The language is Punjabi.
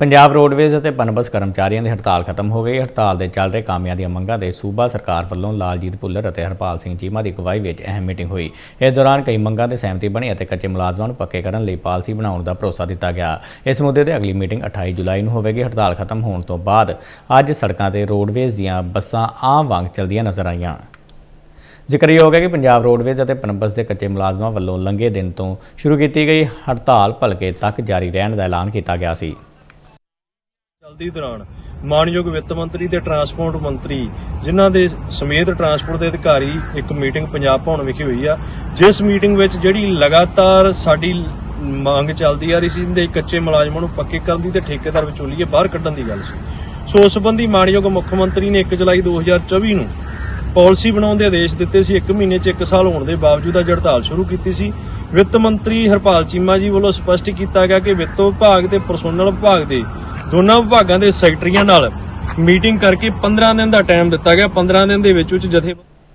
ਪੰਜਾਬ ਰੋਡਵੇਜ਼ ਅਤੇ ਪਨਬਸ ਕਰਮਚਾਰੀਆਂ ਦੀ ਹੜਤਾਲ ਖਤਮ ਹੋ ਗਈ। ਹੜਤਾਲ ਦੇ ਚੱਲ ਰਹੇ ਕਾਮਿਆਂ ਦੀਆਂ ਮੰਗਾਂ ਦੇ ਸੂਬਾ ਸਰਕਾਰ ਵੱਲੋਂ ਲਾਲਜੀਤ ਭੁੱਲਰ ਅਤੇ ਹਰਪਾਲ ਸਿੰਘ ਚੀਮਾ ਦੀ ਅਗਵਾਈ ਵਿੱਚ ਅਹਿਮ ਮੀਟਿੰਗ ਹੋਈ। ਇਸ ਦੌਰਾਨ ਕਈ ਮੰਗਾਂ 'ਤੇ ਸਹਿਮਤੀ ਬਣੀ ਅਤੇ ਕੱਚੇ ਮੁਲਾਜ਼ਮਾਂ ਨੂੰ ਪੱਕੇ ਕਰਨ ਲਈ ਪਾਲਿਸੀ ਬਣਾਉਣ ਦਾ ਭਰੋਸਾ ਦਿੱਤਾ ਗਿਆ। ਇਸ ਮੁੱਦੇ ਤੇ ਅਗਲੀ ਮੀਟਿੰਗ 28 ਜੁਲਾਈ ਨੂੰ ਹੋਵੇਗੀ। ਹੜਤਾਲ ਖਤਮ ਹੋਣ ਤੋਂ ਬਾਅਦ ਅੱਜ ਸੜਕਾਂ ਤੇ ਰੋਡਵੇਜ਼ ਦੀਆਂ ਬੱਸਾਂ ਆਮ ਵਾਂਗ ਚੱਲਦੀਆਂ ਨਜ਼ਰ ਆਈਆਂ। ਜ਼ਿਕਰਯੋਗ ਹੈ ਕਿ ਪੰਜਾਬ ਰੋਡਵੇਜ਼ ਅਤੇ ਪਨਬਸ ਦੇ ਕੱਚੇ ਮੁਲਾਜ਼ਮਾਂ ਵੱਲੋਂ ਲੰਘੇ ਦਿਨ ਤੋਂ ਸ਼ੁਰੂ ਕੀਤੀ ਗਈ ਹੜਤਾਲ ਭਲਕੇ ਤੱਕ ਜਾਰੀ ਰਹਿਣ ਦਾ ਐਲਾਨ ਕੀਤਾ ਗਿਆ ਸੀ। ਚਲਦੀ ਦੌਰਾਨ ਮਾਨਯੋਗ ਵਿੱਤ ਮੰਤਰੀ ਤੇ ਟਰਾਂਸਪੋਰਟ ਮੰਤਰੀ, ਜਿਨ੍ਹਾਂ ਦੇ ਸਮੇਤ ਟਰਾਂਸਪੋਰਟ ਦੇ ਅਧਿਕਾਰੀ ਇੱਕ ਮੀਟਿੰਗ ਪੰਜਾਬ ਭਵਨ ਵਿਖੇ ਹੋਈ ਆ। ਜਿਸ ਮੀਟਿੰਗ ਵਿੱਚ ਜਿਹੜੀ ਲਗਾਤਾਰ ਸਾਡੀ ਮੰਗ ਚੱਲਦੀ ਆ ਰਹੀ ਸੀ ਦੇ ਕੱਚੇ ਮੁਲਾਜ਼ਮਾਂ ਨੂੰ ਪੱਕੇ ਕਰਨ ਦੀ ਤੇ ਠੇਕੇਦਾਰ ਵਿਚੋਲੀਏ ਬਾਹਰ ਕੱਢਣ ਦੀ ਗੱਲ ਸੀ। ਸੋ ਉਸ ਸੰਬੰਧੀ ਮਾਨਯੋਗ ਮੁੱਖ ਮੰਤਰੀ ਨੇ 1 ਜੁਲਾਈ 2024 ਨੂੰ ਪਾਲਿਸੀ ਬਣਾਉਣ ਦੇ ਆਦੇਸ਼ ਦਿੱਤੇ ਸੀ। 1 ਮਹੀਨੇ 'ਚ 1 ਸਾਲ ਹੋਣ ਦੇ ਬਾਵਜੂਦ ਅੱਜ ਹੜਤਾਲ ਸ਼ੁਰੂ ਕੀਤੀ ਸੀ। ਵਿੱਤ ਮੰਤਰੀ ਹਰਪਾਲ ਚੀਮਾ ਜੀ ਵੱਲੋਂ ਸਪਸ਼ਟ ਕੀਤਾ ਗਿਆ ਕਿ ਵਿੱਤ ਵਿਭਾਗ ਤੇ ਪਰਸੋਨਲ ਵਿਭਾਗ ਦੇ ਦੋਨਾਂ ਵਿਭਾਗਾਂ ਦੇ ਸੈਕਟਰੀਆਂ ਨਾਲ ਮੀਟਿੰਗ ਕਰਕੇ 15 ਦਿਨ ਦਾ ਟਾਈਮ ਦਿੱਤਾ ਗਿਆ। 15 ਦਿਨ ਦੇ ਵਿੱਚ ਵਿੱਚ ਜਥੇ